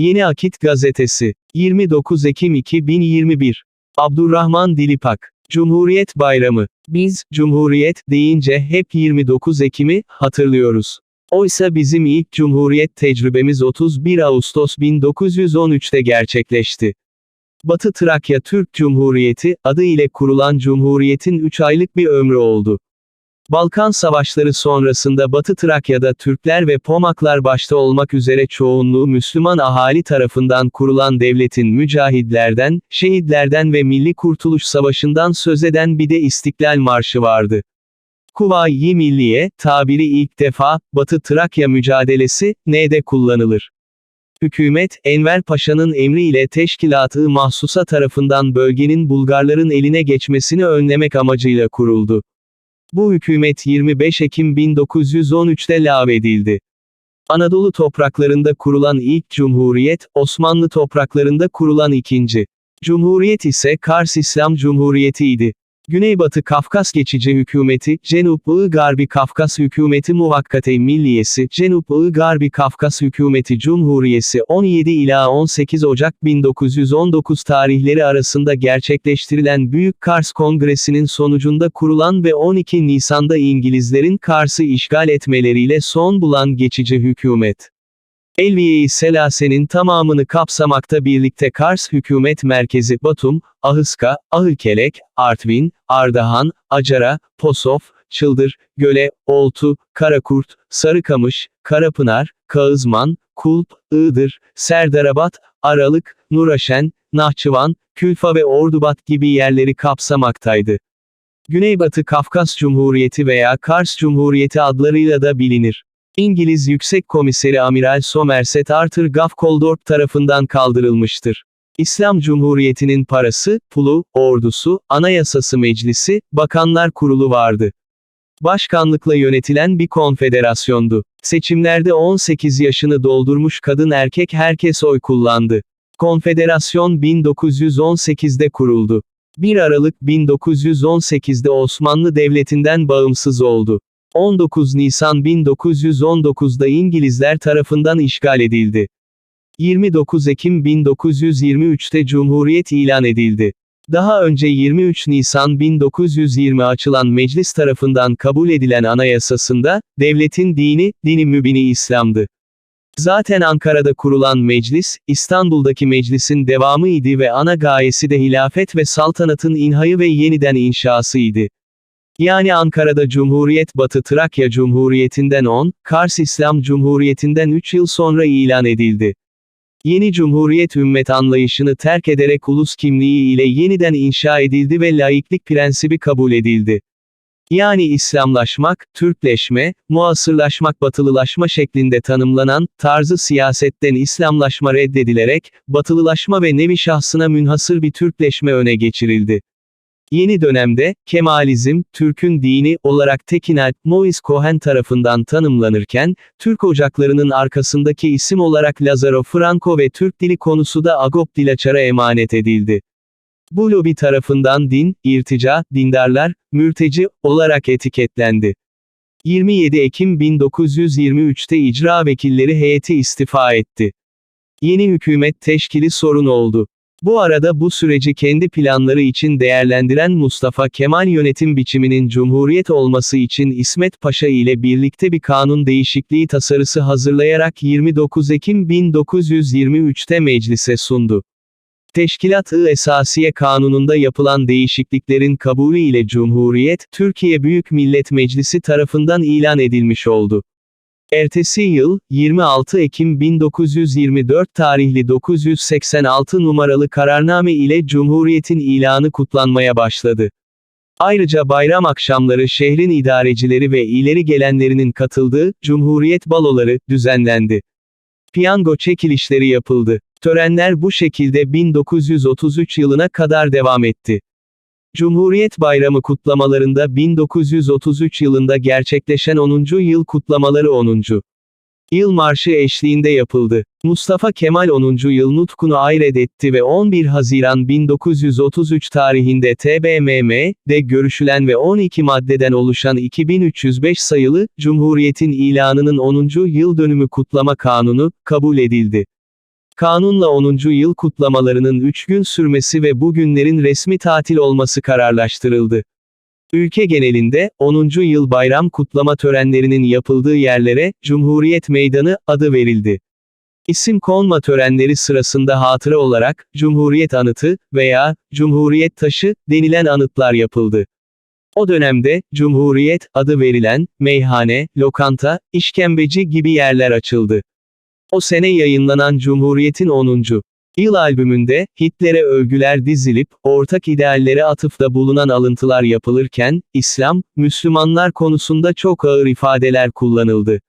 Yeni Akit Gazetesi. 29 Ekim 2021. Abdurrahman Dilipak. Cumhuriyet Bayramı. Biz, Cumhuriyet, deyince hep 29 Ekim'i, hatırlıyoruz. Oysa bizim ilk Cumhuriyet tecrübemiz 31 Ağustos 1913'te gerçekleşti. Batı Trakya Türk Cumhuriyeti, adı ile kurulan Cumhuriyet'in 3 aylık bir ömrü oldu. Balkan Savaşları sonrasında Batı Trakya'da Türkler ve Pomaklar başta olmak üzere çoğunluğu Müslüman ahali tarafından kurulan devletin mücahidlerden, şehitlerden ve Milli Kurtuluş Savaşı'ndan söz eden bir de İstiklal Marşı vardı. Kuvayi Milliye, tabiri ilk defa, Batı Trakya mücadelesi, neyde kullanılır? Hükümet, Enver Paşa'nın emriyle teşkilatı mahsusa tarafından bölgenin Bulgarların eline geçmesini önlemek amacıyla kuruldu. Bu hükümet 25 Ekim 1913'te lağvedildi. Anadolu topraklarında kurulan ilk cumhuriyet, Osmanlı topraklarında kurulan ikinci. Cumhuriyet ise Kars İslam Cumhuriyeti idi. Güneybatı Kafkas Geçici Hükümeti, Cenub-ı Garbi Kafkas Hükümeti Muvakkate Milliyesi, Cenub-ı Garbi Kafkas Hükümeti Cumhuriyesi 17 ila 18 Ocak 1919 tarihleri arasında gerçekleştirilen Büyük Kars Kongresi'nin sonucunda kurulan ve 12 Nisan'da İngilizlerin Kars'ı işgal etmeleriyle son bulan geçici hükümet. Elviye-i Selase'nin tamamını kapsamakta birlikte Kars Hükümet Merkezi Batum, Ahıska, Ahırkelek, Artvin, Ardahan, Acara, Posof, Çıldır, Göle, Oltu, Karakurt, Sarıkamış, Karapınar, Kağızman, Kulp, Iğdır, Serdarabat, Aralık, Nuraşen, Nahçıvan, Külfa ve Ordubat gibi yerleri kapsamaktaydı. Güneybatı Kafkas Cumhuriyeti veya Kars Cumhuriyeti adlarıyla da bilinir. İngiliz Yüksek Komiseri Amiral Somerset Arthur Gough tarafından kaldırılmıştır. İslam Cumhuriyeti'nin parası, pulu, ordusu, anayasası meclisi, bakanlar kurulu vardı. Başkanlıkla yönetilen bir konfederasyondu. Seçimlerde 18 yaşını doldurmuş kadın erkek herkes oy kullandı. Konfederasyon 1918'de kuruldu. 1 Aralık 1918'de Osmanlı Devleti'nden bağımsız oldu. 19 Nisan 1919'da İngilizler tarafından işgal edildi. 29 Ekim 1923'te Cumhuriyet ilan edildi. Daha önce 23 Nisan 1920 açılan meclis tarafından kabul edilen anayasasında, devletin dini, dini mübini İslam'dı. Zaten Ankara'da kurulan meclis, İstanbul'daki meclisin devamı idi ve ana gayesi de hilafet ve saltanatın inhayı ve yeniden inşasıydı. Yani Ankara'da Cumhuriyet Batı Trakya Cumhuriyeti'nden 10, Kars İslam Cumhuriyeti'nden 3 yıl sonra ilan edildi. Yeni Cumhuriyet ümmet anlayışını terk ederek ulus kimliği ile yeniden inşa edildi ve laiklik prensibi kabul edildi. Yani İslamlaşmak, Türkleşme, muasırlaşmak batılılaşma şeklinde tanımlanan, tarzı siyasetten İslamlaşma reddedilerek, batılılaşma ve nevi şahsına münhasır bir Türkleşme öne geçirildi. Yeni dönemde, Kemalizm, Türk'ün dini olarak Tekinalp, Mois Cohen tarafından tanımlanırken, Türk ocaklarının arkasındaki isim olarak Lazaro Franco ve Türk dili konusu da Agop Dilaçar'a emanet edildi. Bu lobi tarafından din, irtica, dindarlar, mürteci, olarak etiketlendi. 27 Ekim 1923'te icra vekilleri heyeti istifa etti. Yeni hükümet teşkili sorun oldu. Bu arada bu süreci kendi planları için değerlendiren Mustafa Kemal yönetim biçiminin cumhuriyet olması için İsmet Paşa ile birlikte bir kanun değişikliği tasarısı hazırlayarak 29 Ekim 1923'te meclise sundu. Teşkilat-ı Esasiye Kanunu'nda yapılan değişikliklerin kabulü ile Cumhuriyet, Türkiye Büyük Millet Meclisi tarafından ilan edilmiş oldu. Ertesi yıl, 26 Ekim 1924 tarihli 986 numaralı kararname ile Cumhuriyet'in ilanı kutlanmaya başladı. Ayrıca bayram akşamları şehrin idarecileri ve ileri gelenlerinin katıldığı, Cumhuriyet baloları, düzenlendi. Piyango çekilişleri yapıldı. Törenler bu şekilde 1933 yılına kadar devam etti. Cumhuriyet Bayramı kutlamalarında 1933 yılında gerçekleşen 10. yıl kutlamaları 10. Yıl marşı eşliğinde yapıldı. Mustafa Kemal 10. yıl nutkunu ayredetti ve 11 Haziran 1933 tarihinde TBMM'de görüşülen ve 12 maddeden oluşan 2305 sayılı, Cumhuriyet'in ilanının 10. yıl dönümü kutlama kanunu, kabul edildi. Kanunla 10. yıl kutlamalarının 3 gün sürmesi ve bu günlerin resmi tatil olması kararlaştırıldı. Ülke genelinde, 10. yıl bayram kutlama törenlerinin yapıldığı yerlere, Cumhuriyet Meydanı, adı verildi. İsim konma törenleri sırasında hatıra olarak, Cumhuriyet Anıtı veya Cumhuriyet Taşı denilen anıtlar yapıldı. O dönemde, Cumhuriyet adı verilen, meyhane, lokanta, işkembeci gibi yerler açıldı. O sene yayınlanan Cumhuriyet'in 10. yıl albümünde, Hitler'e övgüler dizilip, ortak ideallere atıfta bulunan alıntılar yapılırken, İslam, Müslümanlar konusunda çok ağır ifadeler kullanıldı.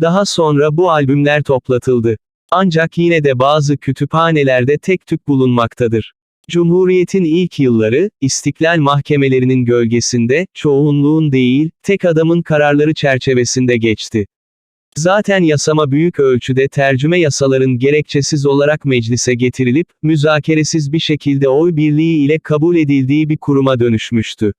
Daha sonra bu albümler toplatıldı. Ancak yine de bazı kütüphanelerde tek tük bulunmaktadır. Cumhuriyetin ilk yılları, istiklal mahkemelerinin gölgesinde, çoğunluğun değil, tek adamın kararları çerçevesinde geçti. Zaten yasama büyük ölçüde tercüme yasaların gerekçesiz olarak meclise getirilip, müzakeresiz bir şekilde oy birliği ile kabul edildiği bir kuruma dönüşmüştü.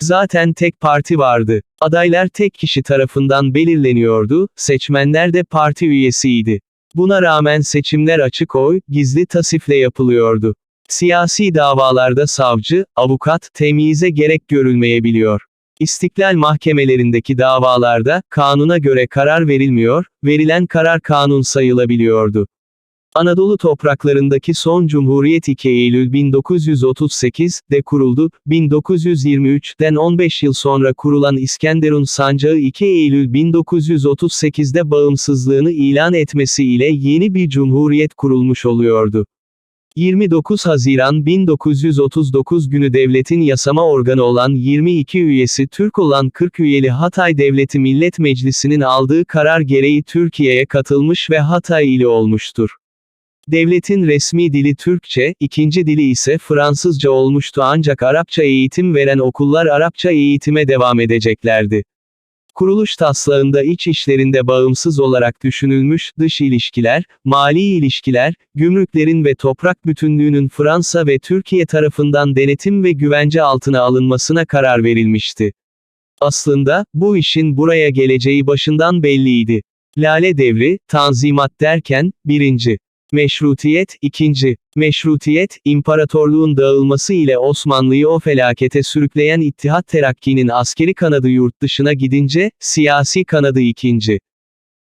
Zaten tek parti vardı. Adaylar tek kişi tarafından belirleniyordu, seçmenler de parti üyesiydi. Buna rağmen seçimler açık oy, gizli tasifle yapılıyordu. Siyasi davalarda savcı, avukat, temyize gerek görülmeyebiliyor. İstiklal mahkemelerindeki davalarda, kanuna göre karar verilmiyor, verilen karar kanun sayılabiliyordu. Anadolu topraklarındaki son cumhuriyet 2 Eylül 1938'de kuruldu, 1923'den 15 yıl sonra kurulan İskenderun Sancağı 2 Eylül 1938'de bağımsızlığını ilan etmesiyle yeni bir cumhuriyet kurulmuş oluyordu. 29 Haziran 1939 günü devletin yasama organı olan 22 üyesi Türk olan 40 üyeli Hatay Devleti Millet Meclisi'nin aldığı karar gereği Türkiye'ye katılmış ve Hatay ili olmuştur. Devletin resmi dili Türkçe, ikinci dili ise Fransızca olmuştu ancak Arapça eğitim veren okullar Arapça eğitime devam edeceklerdi. Kuruluş taslağında iç işlerinde bağımsız olarak düşünülmüş, dış ilişkiler, mali ilişkiler, gümrüklerin ve toprak bütünlüğünün Fransa ve Türkiye tarafından denetim ve güvence altına alınmasına karar verilmişti. Aslında, bu işin buraya geleceği başından belliydi. Lale devri, tanzimat derken, birinci. Meşrutiyet, ikinci. Meşrutiyet, imparatorluğun dağılması ile Osmanlı'yı o felakete sürükleyen İttihat Terakki'nin askeri kanadı yurt dışına gidince, siyasi kanadı ikinci.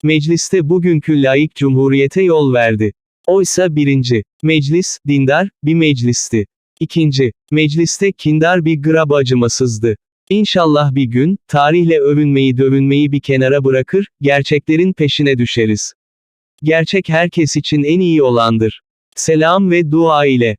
Mecliste bugünkü laik cumhuriyete yol verdi. Oysa birinci. Meclis, dindar, bir meclisti. İkinci. Mecliste kindar bir grab acımasızdı. İnşallah bir gün, tarihle övünmeyi dövünmeyi bir kenara bırakır, gerçeklerin peşine düşeriz. Gerçek herkes için en iyi olandır. Selam ve dua ile.